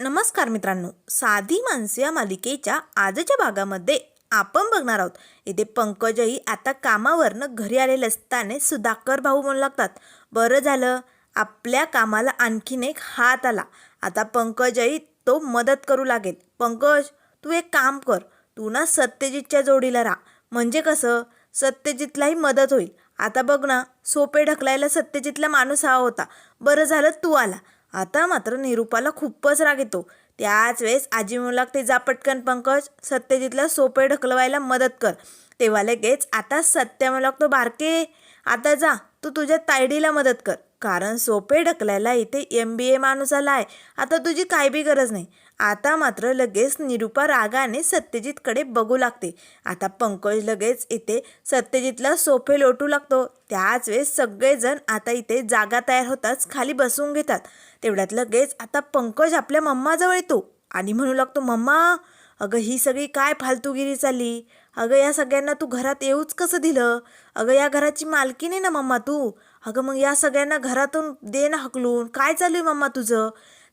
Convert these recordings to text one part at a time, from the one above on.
नमस्कार मित्रांनो. साधी माणसे या मालिकेच्या आजच्या भागामध्ये आपण बघणार आहोत. इथे पंकजही आता कामावरनं घरी आलेले असताना सुधाकर भाऊ म्हणू लागतात. बरं झालं आपल्या कामाला आणखीन एक हात आला. आता पंकजही तो मदत करू लागेल. पंकज तू एक काम कर. तू ना सत्यजितच्या जोडीला राहा. म्हणजे कसं? सत्यजितलाही मदत होईल. आता बघ ना सोपे ढकलायला सत्यजितला माणूस हवा होता. बरं झालं तू आला. आता मात्र निरूपाला खूपच राग येतो. त्याच वेळेस आजी म्हणू लागते जा पटकन पंकज सत्यजितला सोपे ढकलवायला मदत कर. तेव्हा लगेच आता सत्य म्हणू लागतो बारके आता जा तू तुझ्या तायडीला मदत कर. कारण सोपे ढकलायला इथे एम बी ए माणूस आला आहे आता तुझी काय बी गरज नाही. आता मात्र लगेच निरुपा रागाने सत्यजितकडे बघू लागते. आता पंकज लगेच इथे सत्यजितला सोफे लोटू लागतो. त्याच वेळेस सगळेजण आता इथे जागा तयार होताच खाली बसून घेतात. तेवढ्यात लगेच आता पंकज आपल्या मम्माजवळ येतो आणि म्हणू लागतो मम्मा अगं ही सगळी काय फालतूगिरी चालली? अगं या सगळ्यांना तू घरात येऊच कसं दिलं? अगं या घराची मालकी नाही ना मम्मा तू? अगं मग या सगळ्यांना घरातून दे ना हकलून काय चालू आहे मम्मा तुझं?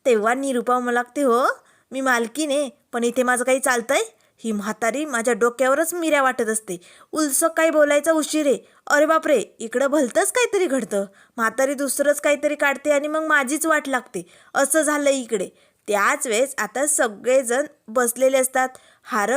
तेव्हा निरूपा मला लागते हो मी मालकीने पण इथे माझं काही चालतंय? ही म्हातारी माझ्या डोक्यावरच मिऱ्या वाटत असते. उलसं काही बोलायचा उशीर आहे. अरे बापरे इकडं भलतंच काहीतरी घडतं. म्हातारी दुसरंच काहीतरी काढते आणि मग माझीच वाट लागते. असं झालं इकडे. त्याच वेळेस आता सगळेजण बसलेले असतात. हार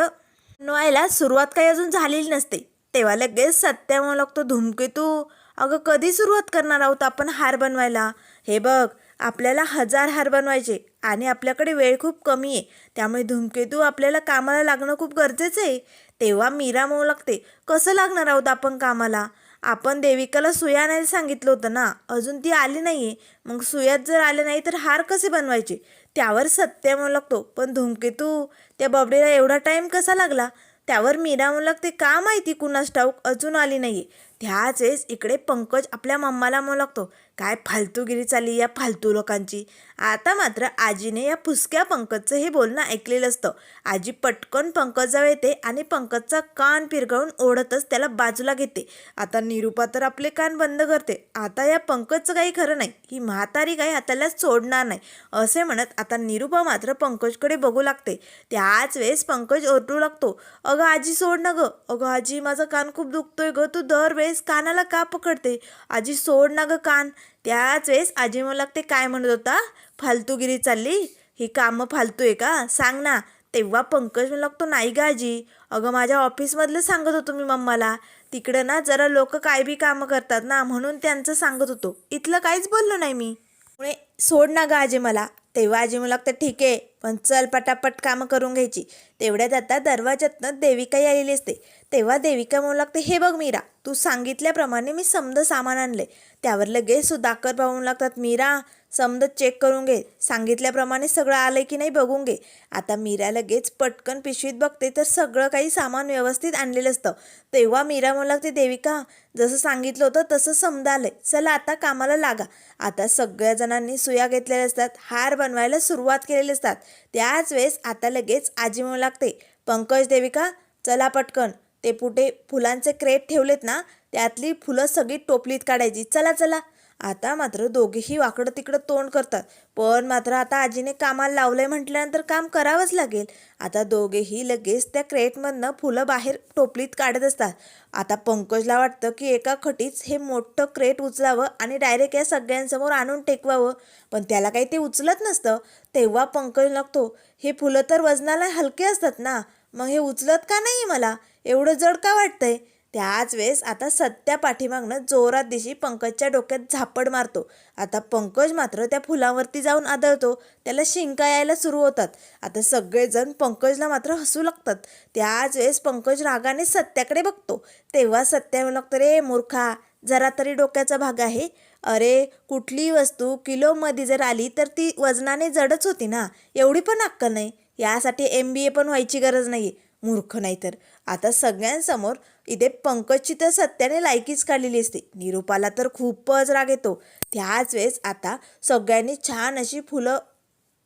बनवायला सुरुवात काही अजून झालेली नसते. तेव्हा लगेच सत्या म्हणू लागतो धुमकेतू. अगं कधी सुरुवात करणार आहोत आपण हार बनवायला? हे बघ आपल्याला हजार हार बनवायचे आणि आपल्याकडे वेळ खूप कमी आहे. त्यामुळे धूमकेतू आपल्याला कामाला लागणं खूप गरजेचं आहे. तेव्हा मीरा म्हणू लागते कसं लागणार आहोत आपण कामाला? आपण देविकाला सुया आणायला सांगितलं होतं ना. अजून ती आली नाही आहे मग सुयात जर आले नाही तर हार कसे बनवायचे? त्यावर सत्य म्हणू लागतो पण धूमकेतू त्या बबडीला एवढा टाईम कसा लागला? त्यावर मीरा म्हणू लागते का माहिती कुणास ठाऊक अजून आली नाही आहे त्याच वेळेस इकडे पंकज आपल्या मम्माला म्हणू लागतो काय फालतूगिरी चालली या फालतू लोकांची? आता मात्र आजीने या फुसक्या पंकजचं हे बोलणं ऐकलेलं असतं. आजी पटकन पंकजजवळ येते आणि पंकजचा कान पिरगळून ओढतच त्याला बाजूला घेते. आता निरूपा तर आपले कान बंद करते. आता या पंकजचं काही खरं नाही. ही म्हातारी काही हाताला सोडणार नाही. असे म्हणत आता निरूपा मात्र पंकजकडे बघू लागते. त्याच वेळेस पंकज ओरडू लागतो. अगं आजी सोड ना गं. अगं आजी माझा कान खूप दुखतोय गं. तू दरवेळेस कानाला का पकडते? आजी सोड ना गं कान. त्याच वेळेस आजी मला ते काय म्हणत होता? फालतूगिरी चालली. ही कामं फालतू आहे का? सांग ना. तेव्हा पंकज म्हणू लागतो नाही गा आजी. अगं माझ्या ऑफिसमधलं सांगत होतो मी मम्माला. तिकडं ना जरा लोक काय बी कामं करतात ना म्हणून त्यांचं सांगत होतो. इथलं काहीच बोललो नाही मी. मुळे सोड ना ग आजी मला. तेव्हा आजी मला लागतं ठीक आहे पण चल पटापट कामं करून घ्यायची. तेवढ्यात आता दरवाज्यातनं देविकाही आलेली असते. तेव्हा देविका म्हणू लागते हे बघ मीरा तू सांगितल्याप्रमाणे मी समद सामान आणले त्यावर लगेच सुधाकर पाहून लागतात. मीरा समद चेक करून घे. सांगितल्याप्रमाणे सगळं आलंय की नाही बघून घे. आता मीरा लगेच पटकन पिशवीत बघते तर सगळं काही सामान व्यवस्थित आणलेलं असतं. तेव्हा मीरा म्हणू लागते देविका जसं सांगितलं होतं तसं समजा आलंय. चला आता कामाला लागा. आता सगळ्या जणांनी सुया घेतलेल्या असतात. हार बनवायला सुरुवात केलेली असतात. त्याच वेळेस आता लगेच आजी म्हणू लागते पंकज देविका चला पटकन. ते पुढे फुलांचे क्रेट ठेवलेत ना त्यातली फुलं सगळी टोपलीत काढायची. चला चला. आता मात्र दोघेही वाकडं तिकडं तोंड करतात. पण मात्र आता आजीने कामाला लावलंय म्हटल्यानंतर काम करावंच लागेल. आता दोघेही लगेच त्या क्रेटमधनं फुलं बाहेर टोपलीत काढत असतात. आता पंकजला वाटतं की एका खटीच हे मोठं क्रेट उचलावं आणि डायरेक्ट या सगळ्यांसमोर आणून टेकवावं. पण त्याला काही ते उचलत नसतं. तेव्हा पंकज लागतो हे फुलं तर वजनाला हलके असतात ना. मग हे उचलत का नाही मला? एवढं जड का वाटतंय? त्याच वेळेस आता सत्या पाठीमागनं जोरात दिशी पंकजच्या डोक्यात झापड मारतो. आता पंकज मात्र त्या फुलांवरती जाऊन आदळतो. त्याला शिंका यायला सुरू होतात. आता सगळेजण पंकजला मात्र हसू लागतात. त्याच वेळेस पंकज रागाने सत्याकडे बघतो. तेव्हा सत्या म्हणू लागतं रे मूर्खा जरा तरी डोक्याचा भाग आहे. अरे कुठलीही वस्तू किलोमध्ये जर आली तर ती वजनाने जडच होती ना. एवढी पण अक्कल नाही. यासाठी एम बी ए पण व्हायची गरज नाही मूर्ख नाही तर आता सगळ्यांसमोर इथे पंकजची तर सत्याने लायकीच काढलेली असते. निरूपाला तर खूपच राग येतो. त्याच वेळेस आता सगळ्यांनी छान अशी फुलं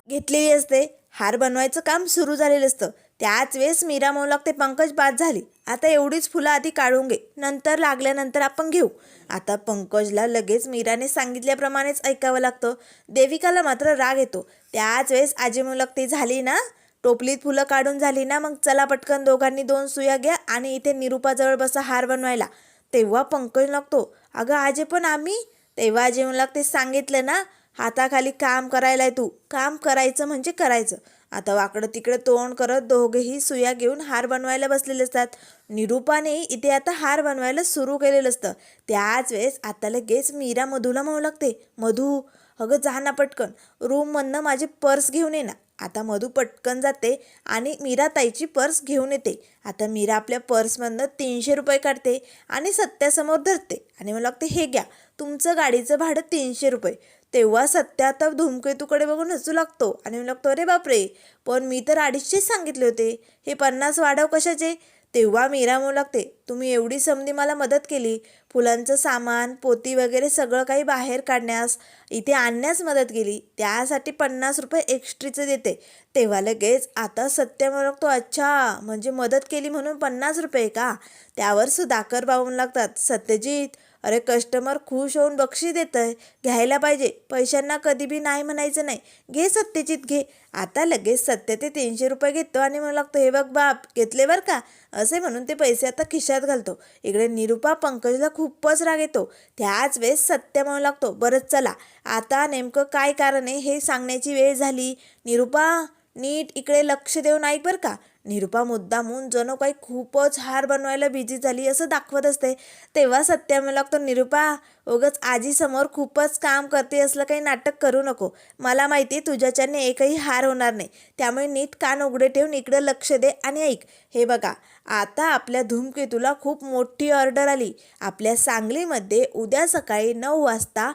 घेतलेली असते. हार बनवायचं काम सुरू झालेलं असतं. त्याच वेळेस मीरा म्हणू लागते पंकज बाद झाली. आता एवढीच फुलं आधी काढून घे. नंतर लागल्यानंतर आपण घेऊ. आता पंकजला लगेच मीराने सांगितल्याप्रमाणेच ऐकावं लागतं. देविकाला मात्र राग येतो. त्याच वेळेस आजी म्हणू लागते झाली ना? टोपलीत फुलं काढून झाली ना मग चला पटकन दोघांनी दोन सुया घ्या आणि इथे निरुपाजवळ बसा हार बनवायला. तेव्हा पंकज लागतो अगं आजे पण आम्ही? तेव्हा आजी म्हणू लागते सांगितलं ना हाताखाली काम करायला आहे तू. काम करायचं म्हणजे करायचं. आता वाकडं तिकडे तोंड करत दोघेही सुया घेऊन हार बनवायला बसलेले असतात. निरूपाने इथे आता हार बनवायला सुरू केलेलं असतं. त्याच वेळेस आता लगेच मीरा मधूला म्हणू लागते मधू अगं जा ना पटकन. रूममधनं माझी पर्स घेऊन ये ना. आता मधू पटकन जाते आणि मीरा ताईची पर्स घेऊन येते. आता मीरा आपल्या पर्समधनं तीनशे रुपये काढते आणि सत्यासमोर धरते आणि मला लागते हे घ्या तुमचं गाडीचं भाडं तीनशे रुपये. तेव्हा सत्या आता धूमकेतूकडे बघून हसू लागतो आणि मला लागतो अरे बापरे पण मी तर अडीचशेच सांगितले होते. हे पन्नास वाढव कशाचे? तेव्हा मीरा म्हणू लागते तुम्ही एवढी समधी मला मदत केली. फुलांचं सामान पोती वगैरे सगळं काही बाहेर काढण्यास इथे आणण्यास मदत केली. त्यासाठी पन्नास रुपये एक्स्ट्रीचं देते. तेव्हा लगेच आता सत्य म्हणू लागतो अच्छा म्हणजे मदत केली म्हणून पन्नास रुपये का? त्यावर सुधाकर बाबून लागतात. सत्यजित अरे कस्टमर खुश होऊन बक्षीस देत आहे घ्यायला पाहिजे. पैशांना कधी बी नाही म्हणायचं नाही. घे सत्यजित घे. आता लगेच सत्य ते तीनशे रुपये घेतो आणि म्हणू लागतो हे बघ बाप घेतले बरं का? असे म्हणून ते पैसे आता खिशात घालतो. इकडे निरुपा पंकजला खूपच राग येतो. त्याच वेळेस सत्य म्हणू लागतो बरंच चला. आता नेमकं काय कारण आहे हे सांगण्याची वेळ झाली. निरुपा नीट इकडे लक्ष देऊन ऐक बरं का. निरुपा मुद्दामून जणू काही खूपच हार बनवायला बिझी झाली असं दाखवत असते. तेव्हा सत्या मला लागतो निरुपा उगच आजीसमोर खूपच काम करते असलं काही नाटक करू नको. मला माहिती आहे तुझ्याच्याने एकही हार होणार नाही. त्यामुळे नीट कान उघडे ठेवून इकडं लक्ष दे आणि ऐक. हे बघा आता आपल्या धूमकेतूला खूप मोठी ऑर्डर आली. आपल्या सांगलीमध्ये उद्या सकाळी नऊ वाजता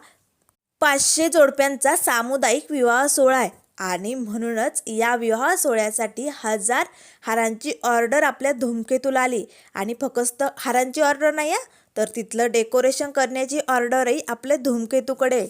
पाचशे जोडप्यांचा सामुदायिक विवाह सोहळा आहे. आणि म्हणूनच या विवाह सोहळ्यासाठी हजार हारांची ऑर्डर आपल्या धूमकेतूला आली. आणि फक्त हारांची ऑर्डर नाही आहे तर तिथलं डेकोरेशन करण्याची ऑर्डरही आपल्या धूमकेतूकडे.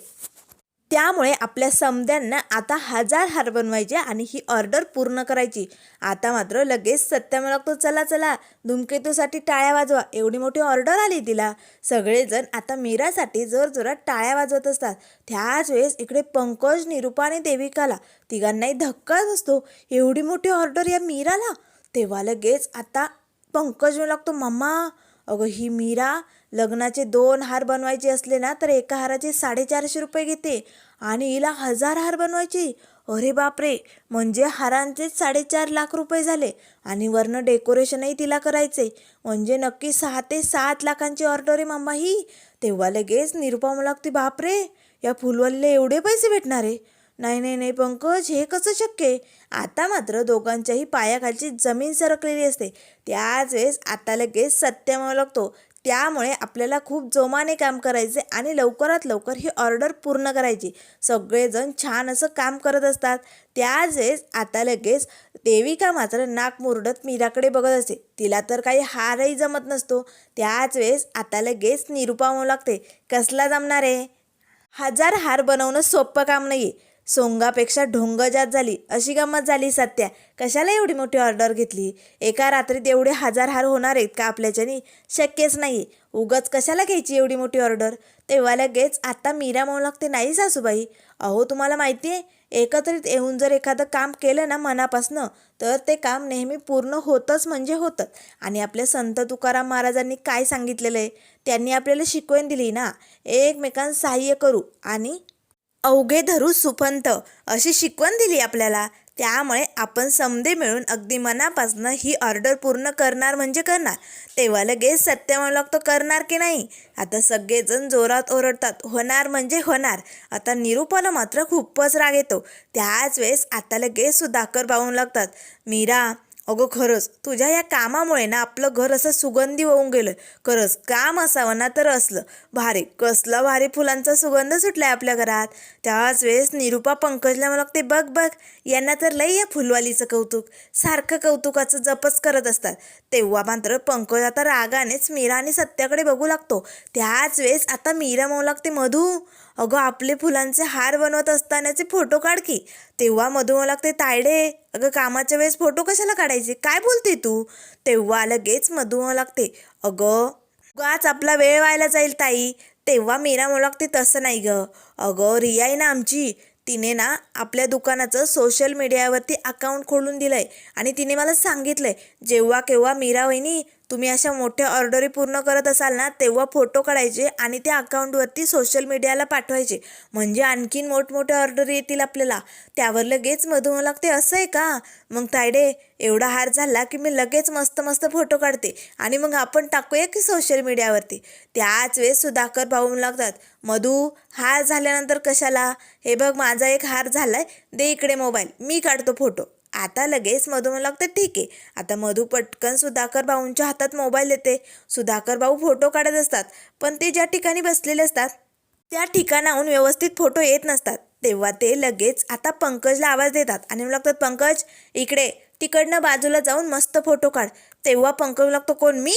त्यामुळे आपल्या समद्यांना आता हजार हार बनवायचे आणि ही ऑर्डर पूर्ण करायची. आता मात्र लगेच सत्य लागतो चला चला धूमकेतूसाठी टाळ्या वाजवा. एवढी मोठी ऑर्डर आली तिला. सगळेजण आता मीरासाठी जर जोरात टाळ्या वाजवत असतात. त्याच वेळेस इकडे पंकज निरुपा आणि देविकाला. तिघांनाही धक्काच असतो एवढी मोठी ऑर्डर या मीराला? तेव्हा लगेच आता पंकज म्हणू लागतो मम्मा अगं ही मीरा लग्नाचे दोन हार बनवायचे असले ना तर एका हाराचे साडेचारशे रुपये घेते. आणि हिला हजार हार बनवायचे? अरे बापरे! म्हणजे हारांचेच साडेचार लाख रुपये झाले. आणि वरनं डेकोरेशनही तिला करायचे. म्हणजे नक्की सहा ते सात लाखांची ऑर्डर आहे मम्मा ही तेव्हा लगेच निरुपा मला लागते बापरे! या फुलवल्ले एवढे पैसे भेटणार आहे? नाही नाही नाही पंकज हे कसं शक्य आहे? आता मात्र दोघांच्याही पायाखालची जमीन सरकलेली असते. त्याच वेळेस आता लगेच सत्य लागतो. त्यामुळे आपल्याला खूप जोमाने काम करायचे आणि लवकरात लवकर ही ऑर्डर पूर्ण करायची. सगळेजण छान असं काम करत असतात. त्याच वेळेस आता लगेच देविका मात्र नाक मुरडत मीराकडे बघत असते. तिला तर काही हारही जमत नसतो. त्याच वेळेस आता लगेच निरुपा म्हणू लागते कसला जमणार आहे? हजार हार बनवणं सोपं काम नाही आहे सोंगापेक्षा ढोंग जात झाली अशी गंमत झाली सत्या. कशाला एवढी मोठी ऑर्डर घेतली? एका रात्रीत एवढे हजार हार होणार आहेत का आपल्याच्यानी? शक्यच नाही. उगच कशाला घ्यायची एवढी मोठी ऑर्डर तेव्हा लगेच आत्ता मीरा म्हणू लागते नाही सासूबाई अहो तुम्हाला माहिती आहे एकत्रित येऊन जर एखादं काम केलं ना मनापासनं तर ते काम नेहमी पूर्ण होतंच म्हणजे होतं. आणि आपल्या संत तुकाराम महाराजांनी काय सांगितलेलं आहे? त्यांनी आपल्याला शिकवण दिली ना. एकमेकांना सहाय्य करू आणि अवघे धरू सुपंत अशी शिकवण दिली आपल्याला. त्यामुळे आपण समदे मिळून अगदी मनापासनं ही ऑर्डर पूर्ण करणार म्हणजे करणार. तेव्हा लगेच सत्य म्हणू लागतो करणार की नाही? आता सगळेजण जोरात ओरडतात होणार म्हणजे होणार. आता निरूपाला मात्र खूपच राग येतो. त्याच वेळेस आता लगेच सुधाकर पाहून लागतात मीरा अगं खरंच तुझ्या या कामामुळे ना आपलं घर असं सुगंधी होऊन गेलं. खरंच काम असावं ना तर असलं. भारी कसला भारी फुलांचा सुगंध सुटलाय आपल्या घरात. त्याच वेळेस निरुपा पंकजला मला लागते बघ बघ यांना तर लई या फुलवालीचं कौतुक. सारखं कौतुकाचं जपच करत असतात. तेव्हा मात्र पंकज आता रागानेच मीरा आणि सत्याकडे बघू लागतो. त्याच वेळेस आता मीरा म्हणू लागते मधू अगं आपले फुलांचे हार बनवत असतानाचे फोटो काढ की. तेव्हा मधू लागते ते तायडे. अगं कामाच्या वेळेस फोटो कशाला काढायचे? काय बोलते तू? तेव्हा लगेच मधू मला लागते अगं उगाच आपला वेळ व्हायला जाईल ताई. तेव्हा मीरा मला लागते तसं नाही ग. अगं रिया आहे ना आमची. तिने ना आपल्या दुकानाचं सोशल मीडियावरती अकाउंट खोलून दिलं आहे आणि तिने मला सांगितलं आहे जेव्हा केव्हा मीरा वहिनी तुम्ही अशा मोठ्या ऑर्डरी पूर्ण करत असाल ना तेव्हा फोटो काढायचे आणि त्या अकाउंटवरती सोशल मीडियाला पाठवायचे. म्हणजे आणखीन मोठमोठ्या ऑर्डर येतील आपल्याला. त्यावर लगेच मधू मला लागते असं आहे का? मग तायडे एवढा हार झाला की मी लगेच मस्त मस्त फोटो काढते आणि मग आपण टाकूया की सोशल मीडियावरती. त्याच वेळेस सुधाकर भाऊ लागतात मधू हार झाल्यानंतर कशाला? हे बघ माझा एक हार झालाय दे इकडे मोबाईल मी काढतो फोटो. आता लगेच मधू म्हणू लागतं ठीक आहे. आता मधू पटकन सुधाकर भाऊंच्या हातात मोबाईल देते. सुधाकर भाऊ फोटो काढत असतात पण ते ज्या ठिकाणी बसलेले असतात त्या ठिकाणाहून व्यवस्थित फोटो येत नसतात. तेव्हा ते लगेच आता पंकजला आवाज देतात आणि म्हणू लागतात पंकज इकडे तिकडनं बाजूला जाऊन मस्त फोटो काढ. तेव्हा पंकज लागतो कोण मी?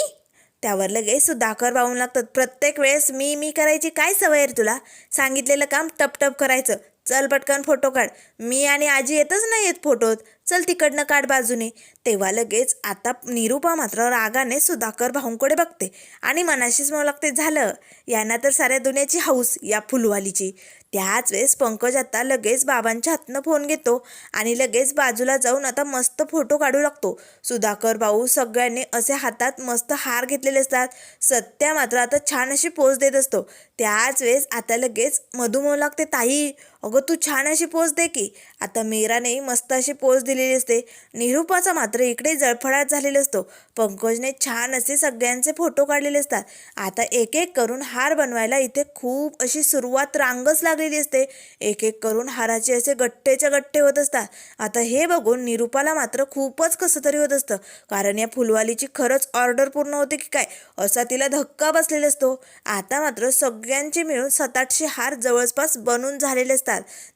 त्यावर लगेच सुधाकर भाऊन लागतात प्रत्येक वेळेस मी मी करायची काय सवय आहे तुला? सांगितलेलं काम टपटप करायचं. चल पटकन फोटो काढ. मी आणि आजी येतच नाही येत फोटोत. चल तिकडनं काढ बाजूने. तेव्हा लगेच आता निरूपा मात्र रागाने सुधाकर भाऊंकडे बघते आणि मनाशीच म्हणू लागते झालं. यांना तर साऱ्या दुनियाची हौस या फुलवालीची. त्याच वेळेस पंकज आता लगेच बाबांच्या हातनं फोन घेतो आणि लगेच बाजूला जाऊन आता मस्त फोटो काढू लागतो. सुधाकर भाऊ सगळ्यांनी असे हातात मस्त हार घेतलेले असतात. सत्या मात्र आता छान अशी पोज देत असतो. त्याच वेळेस आता लगेच मधुमोलाक लागते ताई अगं तू छान अशी पोज दे की. आता मीराने मस्त अशी पोज दिलेली असते. निरूपाचा मात्र इकडे जळफळाट झालेला असतो. पंकजने छान असे सगळ्यांचे फोटो काढलेले असतात. आता एक एक करून हार बनवायला इथे खूप अशी सुरुवात रांगच लागलेली असते. एक एक करून हाराचे असे गट्टेच्या गट्टे होत असतात. आता हे बघून निरूपाला मात्र खूपच कसं तरी होत असतं. कारण या फुलवालीची खरंच ऑर्डर पूर्ण होते की काय? असा तिला धक्का बसलेला असतो. आता मात्र सगळ्यांचे मिळून सात आठशे हार जवळपास बनून झालेले असतात.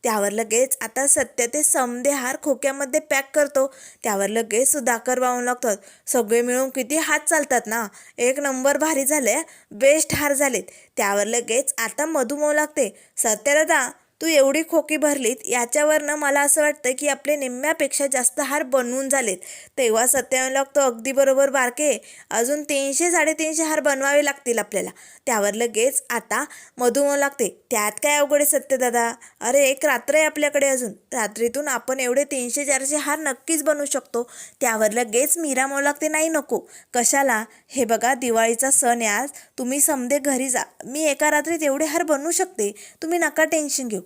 त्यावर लगेच आता सत्य ते समदे हार खोक्यामध्ये पॅक करतो. त्यावर लगेच सुधाकर वाहून लागतात. सगळे मिळून किती हात चालतात ना? एक नंबर भारी झाले बेस्ट हार झालेत. त्यावर लगेच आता मधुमव लागते लागते. सत्यदादा तू एवढी खोकी भरलीत याच्यावरनं मला असं वाटतं की आपले निम्म्यापेक्षा जास्त हार बनवून झालेत. तेव्हा सत्यावन लागतो अगदी बरोबर बारके. अजून तीनशे साडेतीनशे हार बनवावे लागतील आपल्याला. त्यावर लगेच आता मधू लागते त्यात काय अवघड आहे सत्यदादा अरे एक रात्र आहे आपल्याकडे अजून. रात्रीतून आपण एवढे तीनशे चारशे हार नक्कीच बनवू शकतो. त्यावर लगेच मीरा लागते नाही नको. कशाला? हे बघा दिवाळीचा सण आहे आज. तुम्ही समदे घरी जा. मी एका रात्रीत एवढे हार बनवू शकते. तुम्ही नका टेन्शन घेऊ.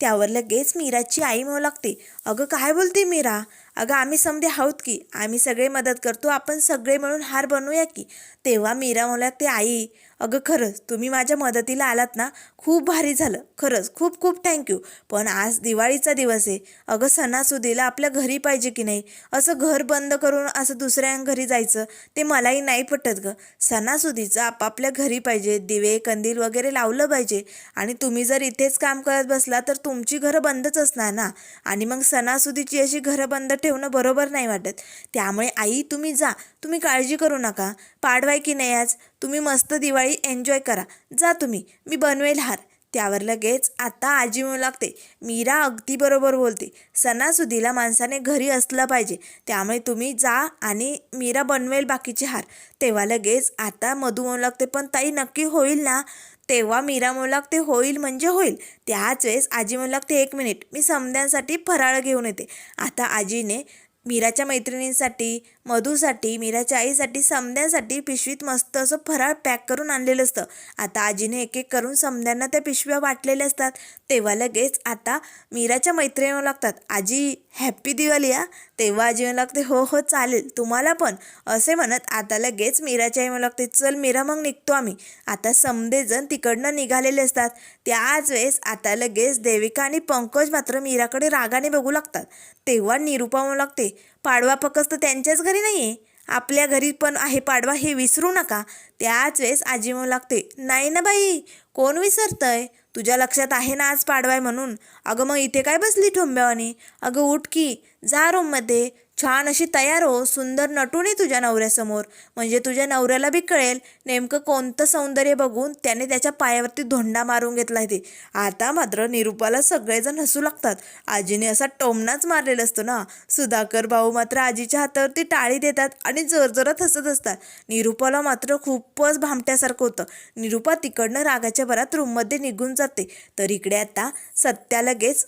त्यावर लगेच मीराची आई म्हणू लागते अगं काय बोलते मीरा? अगं आम्ही समधे आहोत की आम्ही सगळे मदत करतो आपण सगळे मिळून हार बनवूया की. तेव्हा मीरा म्हणू लागते आई अगं खरंच तुम्ही माझ्या मदतीला आलात ना खूप भारी झालं खरंच खूप खूप थँक्यू पण आज दिवाळीचा दिवस आहे अगं सणासुदीला आपल्या घरी पाहिजे की नाही? असं घर बंद करून असं दुसऱ्या घरी जायचं ते मलाही नाही पटत गं. सणासुदीचं आपापल्या घरी पाहिजे दिवे कंदील वगैरे लावलं पाहिजे. आणि तुम्ही जर इथेच काम करत बसला तर तुमची घरं बंदच असणार ना? आणि मग सणासुदीची अशी घरं बंद ठेवणं बरोबर नाही वाटत. त्यामुळे आई तुम्ही जा. तुम्ही काळजी करू नका. पाडवाय की नाही आज? तुम्ही मस्त दिवाळी एन्जॉय करा. जा तुम्ही. मी बनवेल हार. त्यावर लगेच आता आजी म्हणू लागते मीरा अगदी बरोबर बोलते. सणासुदीला माणसाने घरी असलं पाहिजे. त्यामुळे तुम्ही जा आणि मीरा बनवेल बाकीचे हार. तेव्हा लगेच आता मधू म्हणू लागते पण ताई नक्की होईल ना? तेव्हा मीरा म्हणू लागते होईल म्हणजे होईल. त्याच वेळेस आजी म्हणू लागते एक मिनिट मी समद्यांसाठी फराळ घेऊन येते. आता आजीने मीराच्या मैत्रिणींसाठी मधूसाठी मीराच्या आईसाठी समद्यांसाठी पिशवीत मस्त असं फराळ पॅक करून आणलेलं असतं. आता आजीने एक एक करून समद्यांना त्या पिशव्या वाटलेल्या असतात. तेव्हा लगेच आता मीराच्या मैत्रिणी लागतात आजी हॅप्पी दिवाळी या तेव्हा आजी म्हणू लागते. हो हो चालेल. तुम्हाला पण. असे म्हणत आता लगेच मीराच्या आई म्हणू लागते चल मीरा मग निघतो आम्ही. आता समदेजण तिकडनं निघालेले असतात. त्याच वेळेस आता लगेच देविका आणि पंकज मात्र मीराकडे रागाने बघू लागतात. तेव्हा निरूपा म्हणू लागते पाडवा फक्त त्यांच्याच घरी नाही आहे आपल्या घरी पण आहे पाडवा हे विसरू नका. त्याच वेळेस आजी म्हणू लागते नाही ना बाई कोण विसरतंय? तुझ्या लक्षात आहे ना आज पाडवाय म्हणून? अगं मग इथे काय बसली ठोंब्यावानी? अगं उठ की जा रूममध्ये छान अशी तयार हो सुंदर नटून तुझ्या नवऱ्यासमोर. म्हणजे तुझ्या नवऱ्याला बी कळेल नेमकं कोणतं सौंदर्य बघून त्याने त्याच्या पायावरती धोंडा मारून घेतला ते. आता मात्र निरूपाला सगळेजण हसू लागतात. आजीने असा टोमणाच मारलेला असतो ना. सुधाकर भाऊ मात्र आजीच्या हातावरती टाळी देतात आणि जोरजोरात हसत असतात. निरूपाला मात्र खूपच भामट्यासारखं होतं. निरूपा तिकडनं रागाच्या भरात रूममध्ये निघून जाते. तर इकडे आता सत्या लगेच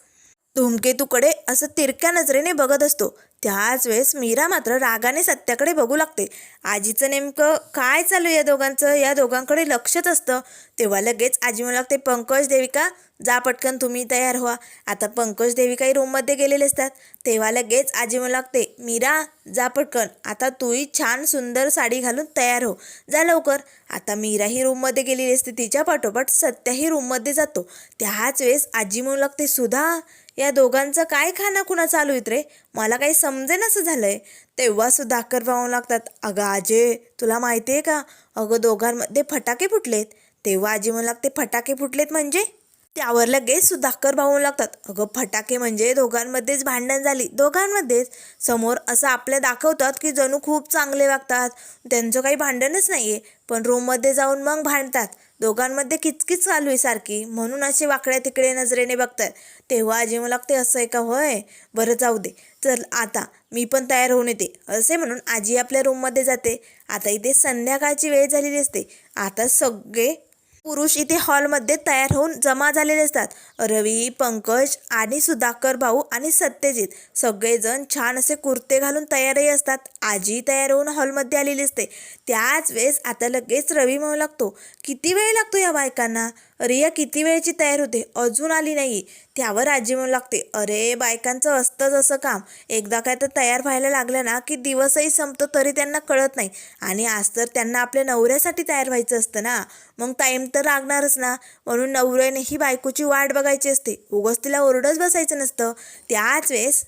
धूमकेतूकडे असं तिरक्या नजरेने बघत असतो. त्याच वेळेस मीरा मात्र रागाने सत्याकडे बघू लागते. आजीचं नेमकं काय चालू आहे या दोघांचं? या दोघांकडे लक्षच असतं. तेव्हा लगेच आजी म्हणू लागते पंकज देविका जा पटकन तुम्ही तयार व्हा. आता पंकज देविकाही रूममध्ये गेलेले असतात. तेव्हा लगेच आजी म्हणू लागते मीरा जा पटकन. आता तूही छान सुंदर साडी घालून तयार हो. जा लवकर. आता मीराही रूममध्ये गेलेली असते. तिच्या पाठोपाठ सत्याही रूममध्ये जातो. त्याच वेळेस आजी म्हणू लागते सुधा या दोघांचं काय खाना कुणा चालू येत रे? मला काही समजेन असं झालंय. तेव्हा सुद्धा सुधाकर भाऊ लागतात. अगं आजे तुला माहिती आहे का? अगं दोघांमध्ये फटाके फुटलेत. तेव्हा आजी म्हणू लागते फटाके फुटलेत म्हणजे? त्यावर लगेच सुधाकर भाऊ लागतात. अगं फटाके म्हणजे दोघांमध्येच भांडण झाली. दोघांमध्येच. समोर असं आपल्या दाखवतात की जणू खूप चांगले वागतात. त्यांचं काही भांडणच नाही आहे पण रूममध्ये जाऊन मग भांडतात. दोघांमध्ये किचकिच चालू आहे सारखी. म्हणून असे वाकड्या तिकडे नजरेने बघतात. तेव्हा आजी मला लागते असं आहे का? होय? बरं जाऊ दे. चल आता मी पण तयार होऊन येते. असे म्हणून आजी आपल्या रूममध्ये जाते. आता इथे संध्याकाळची वेळ झालेली असते. आता सगळे पुरुष इथे हॉलमध्ये तयार होऊन जमा झालेले असतात. रवी पंकज आणि सुधाकर भाऊ आणि सत्यजित सगळेजण छान असे कुर्ते घालून तयारही असतात. आजी तयार होऊन हॉलमध्ये आलेली असते. त्याच वेळेस आता लगेच रवी म्हणू लागतो किती वेळ लागतो या बायकांना? रिया किती वेळची तयार होते? अजून आली नाही. त्यावर आजी म्हणू लागते. अरे बायकांचं असतंच असं काम. एकदा काय तर तयार व्हायला लागलं ना की दिवसही संपतो तरी त्यांना कळत नाही. आणि आज तर त्यांना आपल्या नवऱ्यासाठी तयार व्हायचं असतं ना. मग टाईम तर लागणारच ना. म्हणून नवऱ्याने ही बायकोची वाट बघायची असते. उगस तिला ओरडच बसायचं नसतं. त्याच वेळेस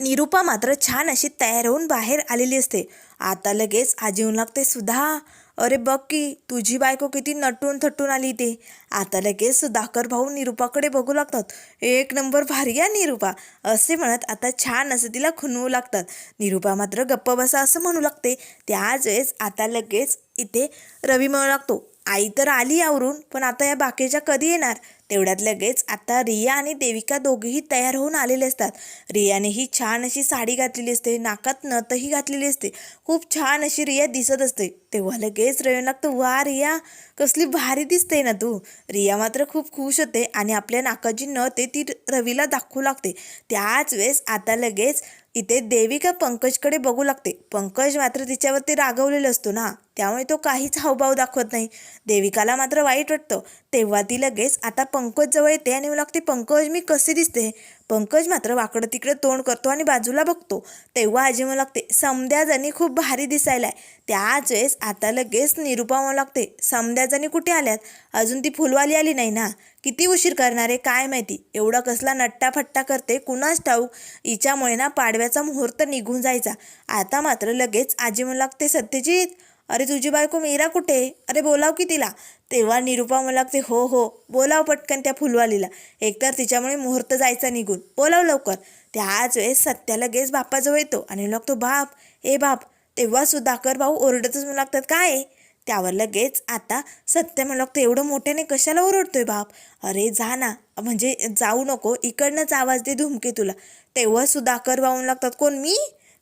निरूपा मात्र छान अशी तयार होऊन बाहेर आलेली असते. आता लगेच आजी येऊन लागते. सुधा अरे बघ की तुझी बायको किती नटून थटून आली ते. आता लगेच सुधाकर भाऊ निरूपाकडे बघू लागतात. एक नंबर भारी आहे निरूपा. असे म्हणत आता छान असं तिला खुनवू लागतात. निरूपा मात्र गप्प बसा असं म्हणू लागते. त्याच वेळेस आता लगेच इथे रवी म्हणू लागतो आई तर आली आवरून पण आता या बाकीच्या कधी येणार? तेवढ्यात लगेच आता रिया आणि देविका दोघेही तयार होऊन आलेले असतात. रियाने ही छान अशी साडी घातलेली असते नाकात नथही घातलेली असते. खूप छान अशी रिया दिसत असते. तेव्हा लगेच रवी लागतं वा रिया कसली भारी दिसते ना तू. रिया मात्र खूप खुश होते आणि आपल्या नाकाची नथ आहे ती रवीला दाखवू लागते. त्याच वेळेस आता लगेच इथे देविका पंकजकडे बघू लागते. पंकज मात्र तिच्यावरती रागवलेला असतो ना. त्यामुळे तो काहीच हावभाव दाखवत नाही. देविकाला मात्र वाईट वाटतं. तेव्हा ती लगेच आता पंकज जवळ येते आणि मला लागते पंकज मी कसे दिसते? पंकज मात्र वाकडं तिकडे तोंड करतो आणि बाजूला बघतो. तेव्हा आजी म्हणू लागते समध्याजणी खूप भारी दिसायलाय. त्याच वेळेस आता लगेच निरूपा म्हणू लागते समध्याजणी कुठे आल्यात? अजून ती फुलवाली आली नाही ना? किती उशीर करणार आहे काय माहिती? एवढा कसला नट्टाफट्टा करते कुणाच ठाऊक? हिच्यामुळे ना पाडव्याचा मुहूर्त निघून जायचा. आता मात्र लगेच आजी म्हणू लागते सत्यजित! अरे तुझी बायको मीरा कुठे? अरे बोलाव की तिला. तेव्हा निरुपा मला लागते हो हो बोलाव पटकन त्या फुलवालीला. एकतर तिच्यामुळे मुहूर्त जायचा निघून. बोलाव लवकर. त्याच वेळेस सत्या लगेच बापाजवळ येतो आणि लागतो बाप ए बाप तेव्हा सुधाकर भाऊ ओरडतच म्हणू लागतात काय? आहे?" त्यावर लगेच आता सत्य म्हणू लागतं एवढं मोठ्याने कशाला ओरडतोय बाप? अरे जा ना म्हणजे जाऊ नको इकडनंच आवाज दे धुमके तुला. तेव्हा सुधाकर भाऊ लागतात कोण मी?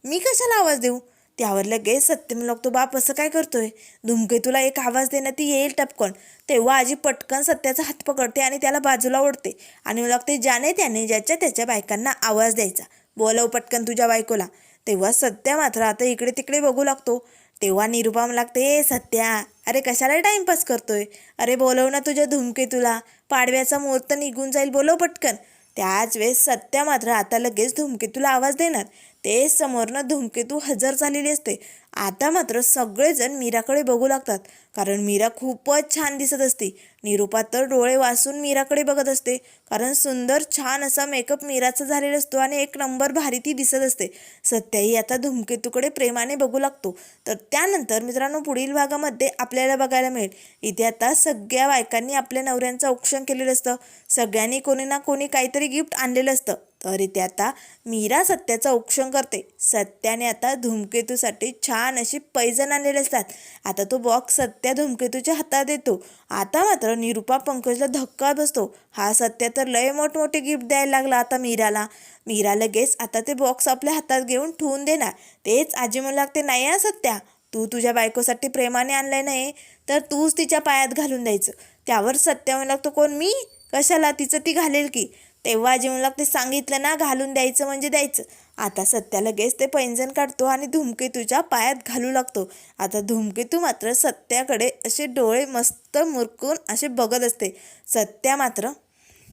मी कशाला आवाज देऊ? त्यावर लगेच सत्यम लागतो बाप असं काय करतोय? धुमके तुला एक आवाज देणं ती येईल टपकन. तेव्हा आजी पटकन सत्याचा हात पकडते आणि त्याला बाजूला ओढते. आणि मग लागते ज्याने त्याने ज्याच्या त्याच्या बायकांना आवाज द्यायचा. बोलव पटकन तुझ्या बायकोला. तेव्हा सत्या मात्र आता इकडे तिकडे बघू लागतो. तेव्हा निरुपा मला लागते ए सत्या अरे कशाला टाइमपास करतोय? अरे बोलव ना तुझ्या धुमके तुला. पाडव्याचा मुहूर्त निघून जाईल बोलव पटकन. त्याच वेळेस सत्या मात्र आता लगेच धुमकेतूला आवाज देणार. ते समोरनं धुमकेतू हजर झालेली असते. आता मात्र सगळेजण मीराकडे बघू लागतात. कारण मीरा खूपच छान दिसत असते. निरूपा तर डोळे वासून मीराकडे बघत असते. कारण सुंदर छान असा मेकअप मीराचा झालेला असतो आणि एक नंबर भारी ती दिसत असते. सत्याही आता धूमकेतूकडे प्रेमाने बघू लागतो. तर त्यानंतर मित्रांनो पुढील भागामध्ये आपल्याला बघायला मिळेल. इथे आता सगळ्या बायकांनी आपल्या नवऱ्यांचं औक्षण केलेलं असतं. सगळ्यांनी कोणी ना कोणी काहीतरी गिफ्ट आणलेलं असतं. तर इथे आता मीरा सत्याचा औक्षण करते. सत्याने आता धूमकेतूसाठी छान अशी पैजण आणलेले असतात. आता तो बॉक्स सत्या धूमकेतूच्या हातात देतो. आता मात्र निरुपा पंकजला धक्का बसतो. हा सत्या तर लय मोठमोठे गिफ्ट द्यायला लागला आता मीराला. मीरा लगेच आता ते बॉक्स आपल्या हातात घेऊन ठेवून देणार. तेच आजी म्हणू लागते नाही हा सत्या तू तुझ्या बायकोसाठी प्रेमाने आणलंय नाही तर तूच तिच्या पायात घालून द्यायचं. त्यावर सत्या म्हणू लागतो कोण मी? कशाला? तिचं ती घालेल की? तेव्हा आजी ते सांगितलं ना घालून द्यायचं म्हणजे द्यायचं. आता सत्या लगेच ते पैंजण काढतो आणि धूमकेतूच्या पायात घालू लागतो. आता धूमकेतू मात्र सत्याकडे असे डोळे मस्त मुरकून असे बघत असते. सत्या मात्र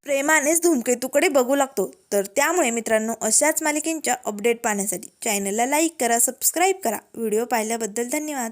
प्रेमानेच धूमकेतूकडे बघू लागतो. तर त्यामुळे मित्रांनो अशाच मालिकेंच्या अपडेट पाहण्यासाठी चॅनलला लाईक करा सबस्क्राईब करा. व्हिडिओ पाहिल्याबद्दल धन्यवाद.